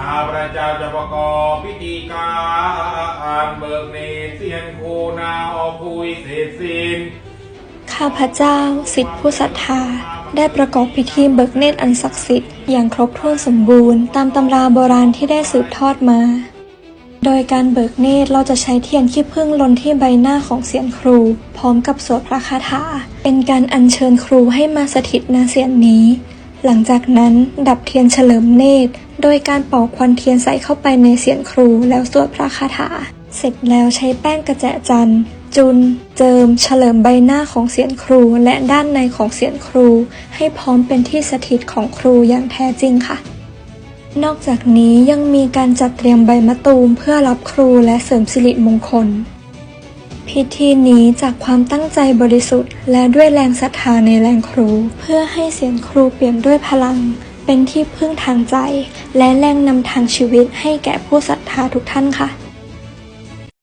ข้าพระเจ้าจะประกอบพิธีการเบิกเนตเสียนโคนาอคุยเศษสินข้าพระเจ้าสิทธิผู้ศรัทธาได้ประกอบพิธีเบิกเนตรอันศักดิ์สิทธิ์อย่างครบถ้วนสมบูรณ์ตามตำราโบราณที่ได้สืบทอดมา โดยการเบิกเนตรเราจะใช้เทียนขี้ผึ้งลนที่ใบหน้าของเสียนครู พร้อมกับสวดพระคาถา เป็นการอัญเชิญครูให้มาสถิตณเสียนนี้ หลังจากนั้นดับเทียนเฉลิมเนตร โดยการเป่าควันเทียนใส่เข้าไปในเสียนครูแล้วสวดพระคาถา เสร็จแล้วใช้แป้งกระแจจันทร์จุน เจิม เฉลิมใบหน้าของเสียนครู และด้านในของเสียนครู ให้พร้อมเป็นที่สถิตของครูอย่างแท้จริงค่ะ นอกจากนี้ยังมีการจัดเตรียมใบมะตูมเพื่อรับครูและเสริมสิริมงคล พิธีนี้จากความตั้งใจบริสุทธิ์ และด้วยแรงศรัทธาในแรงครู เพื่อให้เสียงครูเปลี่ยนด้วยพลัง เป็นที่พึ่งทางใจ และแรงนำทางชีวิตให้แก่ผู้ศรัทธาทุกท่านค่ะ